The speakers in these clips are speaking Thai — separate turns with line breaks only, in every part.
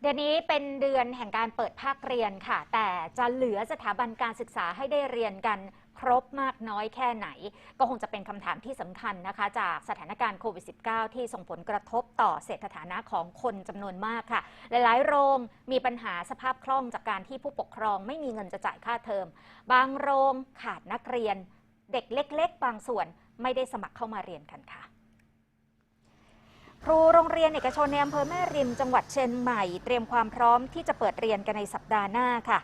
เดือนนี้เป็นเดือนแห่งการเปิดภาคเรียนค่ะ แต่จะเหลือสถาบันการศึกษาให้ได้เรียนกันครบมากน้อยแค่ไหน ก็คงจะเป็นคำถามที่สำคัญนะคะ จากสถานการณ์โควิด -19 ที่ส่งผลกระทบต่อเศรษฐฐานะของคนจำนวนมากค่ะ หลายๆ โรงมีปัญหาสภาพคล่องจากการที่ผู้ปกครองไม่มีเงินจะจ่ายค่าเทอม บางโรงขาดนักเรียน เด็กเล็ก ๆ บางส่วนไม่ได้สมัครเข้ามาเรียนกันค่ะ ครูโรงเรียนเอกชนในอำเภอแม่ริมจังหวัดเชียงใหม่ เตรียมความพร้อมที่จะเปิดเรียนกันในสัปดาห์หน้าค่ะ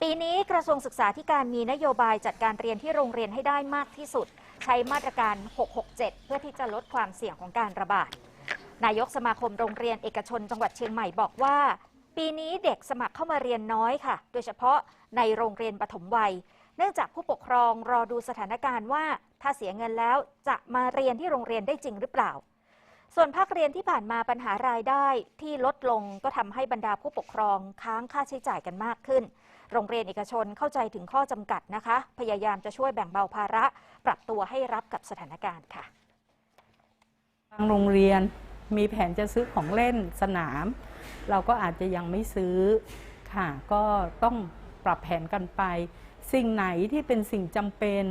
ปีนี้กระทรวงศึกษาธิการมีนโยบายจัดการเรียนที่โรงเรียนให้ได้มากที่สุด ใช้มาตรการ 667 เพื่อที่จะลดความเสี่ยงของการระบาด นายกสมาคมโรงเรียนเอกชนจังหวัดเชียงใหม่บอกว่า ปีนี้เด็กสมัครเข้ามาเรียนน้อยค่ะ โดยเฉพาะในโรงเรียนปฐมวัย เนื่องจากผู้ปกครองรอดูสถานการณ์ว่า ถ้าเสียเงินแล้วจะมาเรียนที่โรงเรียนได้จริงหรือเปล่า ส่วนภาคเรียนที่ผ่านมาปัญหารายได้ที่ลดลงก็ทำให้บรรดาผู้ปกครองค้างค่าใช้จ่ายกันมากขึ้น โรงเรียนเอกชนเข้าใจถึงข้อจำกัดนะคะ พยายามจะช่วยแบ่งเบาภาระ ปรับตัวให้รับกับสถานการณ์ค่ะ
ทางโรงเรียนมีแผนจะซื้อของเล่นสนาม เราก็อาจจะยังไม่ซื้อค่ะ ก็ต้องปรับแผนกันไป สิ่งไหนที่เป็นสิ่งจำเป็น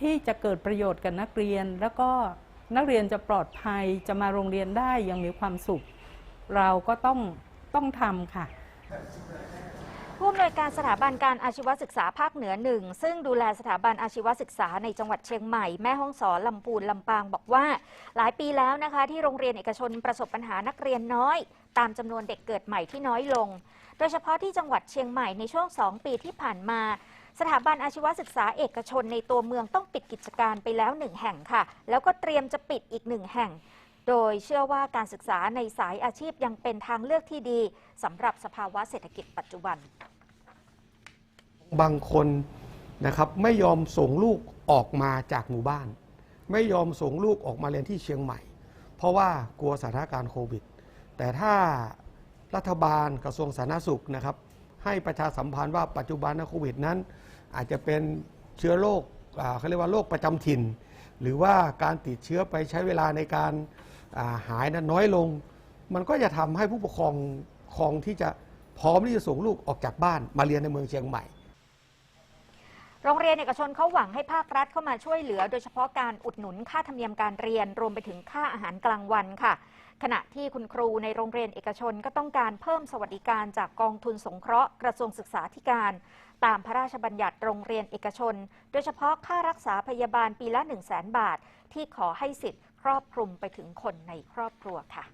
ที่จะเกิดประโยชน์กับนักเรียนแล้วก็ นักเรียนจะปลอดภัยจะมาโรงเรียนได้ยังมีความสุข เราก็ต้องต้องทำค่ะ
ผู้อำนวยการสถาบันการอาชีวศึกษาภาคเหนือหนึ่งซึ่งดูแลสถาบันอาชีวศึกษาในจังหวัดเชียงใหม่แม่ฮ่องสอนลำพูนลำปางบอกว่า หลายปีแล้วนะคะ ที่โรงเรียนเอกชนประสบปัญหานักเรียนน้อย ตามจำนวนเด็กเกิดใหม่ที่น้อยลง โดยเฉพาะที่จังหวัดเชียงใหม่ในช่วง 2 ปีที่ผ่านมาสถาบันอาชีวศึกษาเอกชนในตัวเมืองต้องปิดกิจการไปแล้วหนึ่งแห่งค่ะ แล้วก็เตรียมจะปิดอีกหนึ่งแห่ง โดยเชื่อว่าการศึกษาในสายอาชีพยังเป็นทางเลือกที่ดีสำหรับสภาวะเศรษฐกิจปัจจุบัน
บางคนนะครับไม่ยอมส่งลูกออกมาจากหมู่บ้าน ไม่ยอมส่งลูกออกมาเรียนที่เชียงใหม่ เพราะว่ากลัวสถานการณ์โควิด แต่ถ้ารัฐบาลกระทรวงสาธารณสุขนะครับ ให้ประชาสัมพันธ์ว่าปัจจุบันโควิดนั้น อาจจะเป็นเชื้อโรคเขาเรียกว่าโรคประจำถิ่น หรือว่าการติดเชื้อไปใช้เวลาในการาหายนั้นน้อยลง มันก็จะทำให้ผู้ปกครองครองที่จะพร้อมที่จะส่งลูกออกจากบ้านมาเรียนในเมืองเชียงใหม่
โรงเรียนเอกชนเขาหวังให้ภาครัฐเข้ามาช่วยเหลือ โดยเฉพาะการอุดหนุนค่าธรรมเนียมการเรียนรวมไปถึงค่าอาหารกลางวันค่ะ ขณะที่คุณครูในโรงเรียนเอกชนก็ต้องการเพิ่มสวัสดิการจากกองทุนสงเคราะห์กระทรวงศึกษาธิการ ตามพระราชบัญญัติโรงเรียนเอกชน โดยเฉพาะค่ารักษาพยาบาลปีละ 1 0 0 0 0แบาท ที่ขอให้สิทธิ์ครอบคลุมไปถึงคนในครอบครัวค่ะ